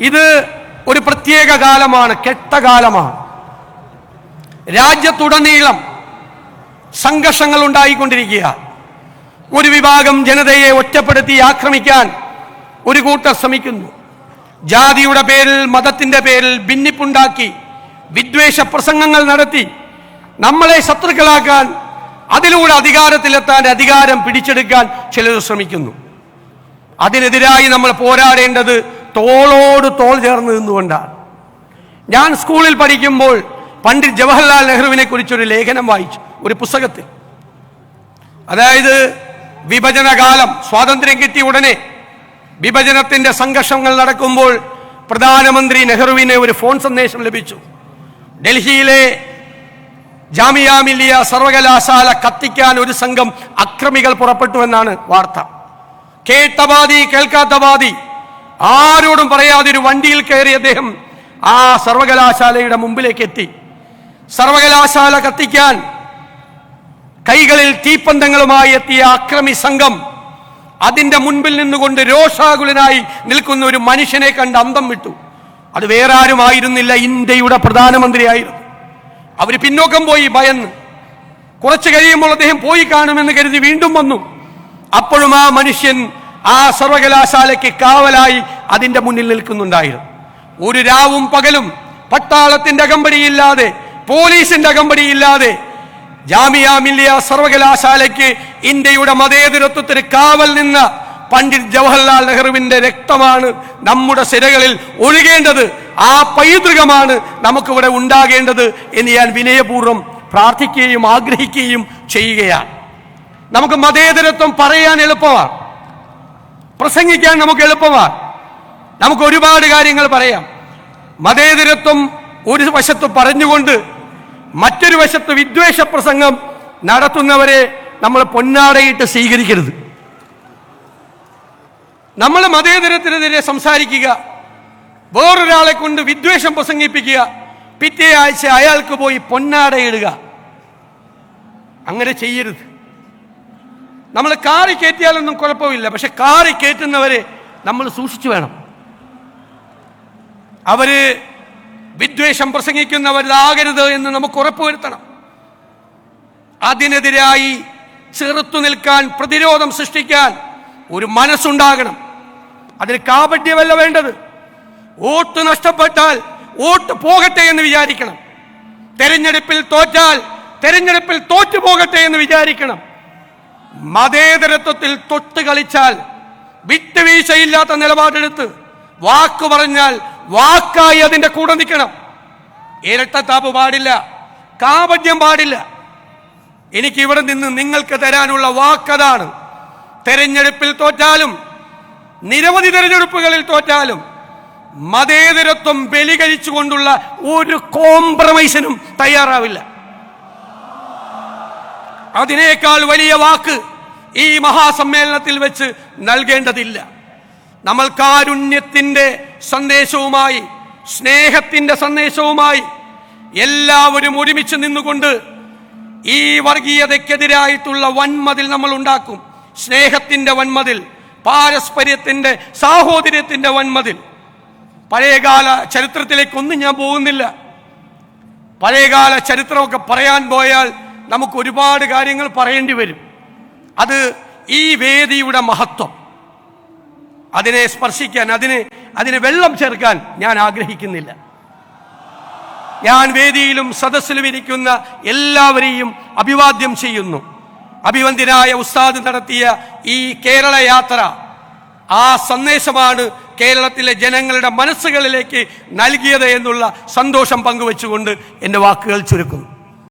ഇത് ഒരു പ്രത്യേക കാലമാണ് കെട്ട കാലമാണ്. രാജ്യത്തുടനീളം സംഘർഷങ്ങൾ ഉണ്ടായിക്കൊണ്ടിരിക്കുക. ഒരു വിഭാഗം ജനതയെ ഒറ്റപ്പെടുത്തി ആക്രമിക്കാൻ ഒരു കൂട്ടർ ശ്രമിക്കുന്നു. ജാതിയുടെ പേരിൽ മതത്തിന്റെ പേരിൽ ഭിന്നിപ്പുണ്ടാക്കി വിദ്വേഷ പ്രസംഗങ്ങൾ നടത്തി നമ്മളെ ശത്രുക്കളാക്കാൻ അതിലൂടെ അധികാരത്തിലെത്താൻ അധികാരം പിടിച്ചെടുക്കാൻ ചിലർ ശ്രമിക്കുന്നു. അതിനെതിരായി നമ്മൾ പോരാടേണ്ടത് തോളോട് തോൾ ചേർന്ന് നിന്നുകൊണ്ടാണ്. ഞാൻ സ്കൂളിൽ പഠിക്കുമ്പോൾ പണ്ഡിറ്റ് ജവഹർലാൽ നെഹ്റുവിനെ കുറിച്ചൊരു ലേഖനം വായിച്ചു ഒരു പുസ്തകത്തിൽ. അതായത് വിഭജനകാലം സ്വാതന്ത്ര്യം കിട്ടിയ ഉടനെ വിഭജനത്തിന്റെ സംഘർഷങ്ങൾ നടക്കുമ്പോൾ പ്രധാനമന്ത്രി നെഹ്റുവിന് ഒരു ഫോൺ സന്ദേശം ലഭിച്ചു. ഡൽഹിയിലെ ജാമിയ മില്ലിയ സർവകലാശാല കത്തിക്കാൻ ഒരു സംഘം അക്രമികൾ പുറപ്പെട്ടു എന്നാണ് വാർത്ത. കേട്ടവാദി കേൾക്കാത്ത വാദി ആരോടും പറയാതെ ഒരു വണ്ടിയിൽ കയറി അദ്ദേഹം ആ സർവകലാശാലയുടെ മുമ്പിലേക്ക് എത്തി സർവകലാശാല കത്തിക്കാൻ കൈകളിൽ തീപ്പന്തങ്ങളുമായി എത്തിയ അക്രമി സംഘം അതിന്റെ മുൻപിൽ നിന്നുകൊണ്ട് രോഷാകുലനായി നിൽക്കുന്ന ഒരു മനുഷ്യനെ കണ്ട് അന്തം വിട്ടു. അത് വേറെ ആരുമായിരുന്നില്ല ഇന്ത്യയുടെ പ്രധാനമന്ത്രിയായിരുന്നു. അവർ പിന്നോക്കം പോയി ഭയന്ന്. കുറച്ച് കഴിയുമ്പോൾ അദ്ദേഹം പോയി കാണുമെന്ന് കരുതി വീണ്ടും വന്നു. അപ്പോഴും ആ മനുഷ്യൻ ആ സർവകലാശാലയ്ക്ക് കാവലായി അതിന്റെ മുന്നിൽ നിൽക്കുന്നുണ്ടായിരുന്നു. ഒരു രാവും പകലും പട്ടാളത്തിന്റെ അകമ്പടിയില്ലാതെ പോലീസിന്റെ അകമ്പടിയില്ലാതെ ജാമിയ മില്ലിയ സർവകലാശാലയ്ക്ക് ഇന്ത്യയുടെ മതേതരത്വത്തിന് കാവൽ നിന്ന പണ്ഡിറ്റ് ജവഹർലാൽ നെഹ്റുവിന്റെ രക്തമാണ് നമ്മുടെ സിരകളിൽ ഒഴുകേണ്ടത്. ആ പൈതൃകമാണ് നമുക്കിവിടെ ഉണ്ടാകേണ്ടത് എന്ന് ഞാൻ വിനയപൂർവം പ്രാർത്ഥിക്കുകയും ആഗ്രഹിക്കുകയും ചെയ്യുകയാണ്. നമുക്ക് മതേതരത്വം പറയാൻ എളുപ്പമാണ്. പ്രസംഗിക്കാൻ നമുക്ക് എളുപ്പമാണ്. നമുക്ക് ഒരുപാട് കാര്യങ്ങൾ പറയാം. മതേതരത്വം ഒരു വശത്ത് പറഞ്ഞുകൊണ്ട് മറ്റൊരു വശത്ത് വിദ്വേഷ പ്രസംഗം നടത്തുന്നവരെ നമ്മൾ പൊന്നാടയിട്ട് സ്വീകരിക്കരുത്. നമ്മൾ മതേതരത്തിനെതിരെ സംസാരിക്കുക വേറൊരാളെ കൊണ്ട് വിദ്വേഷം പ്രസംഗിപ്പിക്കുക പിറ്റേ ആഴ്ച അയാൾക്ക് പോയി പൊന്നാടയിടുക. അങ്ങനെ ചെയ്യരുത്. നമ്മൾ കാറി കയറ്റിയാലൊന്നും കുഴപ്പമില്ല. പക്ഷെ കാറി കയറ്റുന്നവരെ നമ്മൾ സൂക്ഷിച്ചു വേണം. അവർ വിദ്വേഷം പ്രസംഗിക്കുന്നവരിലാകരുത് എന്ന് നമുക്ക് ഉറപ്പുവരുത്തണം. അതിനെതിരായി ചെറുത്തു നിൽക്കാൻ പ്രതിരോധം സൃഷ്ടിക്കാൻ ഒരു മനസ്സുണ്ടാകണം. അതിന് കാപട്യമല്ല വേണ്ടത്. വോട്ട് നഷ്ടപ്പെട്ടാൽ വോട്ട് പോകട്ടെ എന്ന് വിചാരിക്കണം. തെരഞ്ഞെടുപ്പിൽ തോറ്റാൽ തെരഞ്ഞെടുപ്പിൽ തോറ്റു പോകട്ടെ എന്ന് വിചാരിക്കണം. മതേതരത്വത്തിൽ തൊട്ട് കളിച്ചാൽ വിട്ടുവീഴ്ചയില്ലാത്ത നിലപാടെടുത്ത് വാക്ക് പറഞ്ഞാൽ വാക്കായി അതിന്റെ കൂടെ നിൽക്കണം. ഇരട്ടത്താപ്പ് പാടില്ല കാപട്യം പാടില്ല. എനിക്ക് ഇവിടെ നിന്ന് നിങ്ങൾക്ക് തരാനുള്ള വാക്കതാണ്. തെരഞ്ഞെടുപ്പിൽ തോറ്റാലും നിരവധി തെരഞ്ഞെടുപ്പുകളിൽ തോറ്റാലും മതേതരത്വം ബലികഴിച്ചുകൊണ്ടുള്ള ഒരു കോംപ്രമൈസിനും തയ്യാറാവില്ല. അതിനേക്കാൾ വലിയ വാക്ക് ഈ മഹാസമ്മേളനത്തിൽ വെച്ച് നൽകേണ്ടതില്ല. നമ്മൾ കാരുണ്യത്തിന്റെ സന്ദേശവുമായി സ്നേഹത്തിന്റെ സന്ദേശവുമായി എല്ലാവരും ഒരുമിച്ച് നിന്നുകൊണ്ട് ഈ വർഗീയതയ്ക്കെതിരായിട്ടുള്ള വൻമതിൽ നമ്മൾ ഉണ്ടാക്കും. സ്നേഹത്തിന്റെ വൻമതിൽ പാരസ്പര്യത്തിന്റെ സാഹോദര്യത്തിന്റെ വൻമതിൽ. പഴയകാല ചരിത്രത്തിലേക്കൊന്നും ഞാൻ പോകുന്നില്ല. പഴയകാല ചരിത്രമൊക്കെ പറയാൻ പോയാൽ നമുക്ക് ഒരുപാട് കാര്യങ്ങൾ പറയേണ്ടി വരും. അത് ഈ വേദിയുടെ മഹത്വം. അതിനെ സ്പർശിക്കാൻ അതിന് അതിന് വെള്ളം ചേർക്കാൻ ഞാൻ ആഗ്രഹിക്കുന്നില്ല. ഞാൻ വേദിയിലും സദസ്സിലും ഇരിക്കുന്ന എല്ലാവരെയും അഭിവാദ്യം ചെയ്യുന്നു. അഭിവന്ദ്യനായ ഉസ്താദ് നടത്തിയ ഈ കേരള യാത്ര ആ സന്ദേശമാണ് കേരളത്തിലെ ജനങ്ങളുടെ മനസ്സുകളിലേക്ക് നൽകിയത് എന്നുള്ള സന്തോഷം പങ്കുവെച്ചുകൊണ്ട് എന്റെ വാക്കുകൾ ചുരുക്കുന്നു.